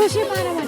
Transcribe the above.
খুশি মারা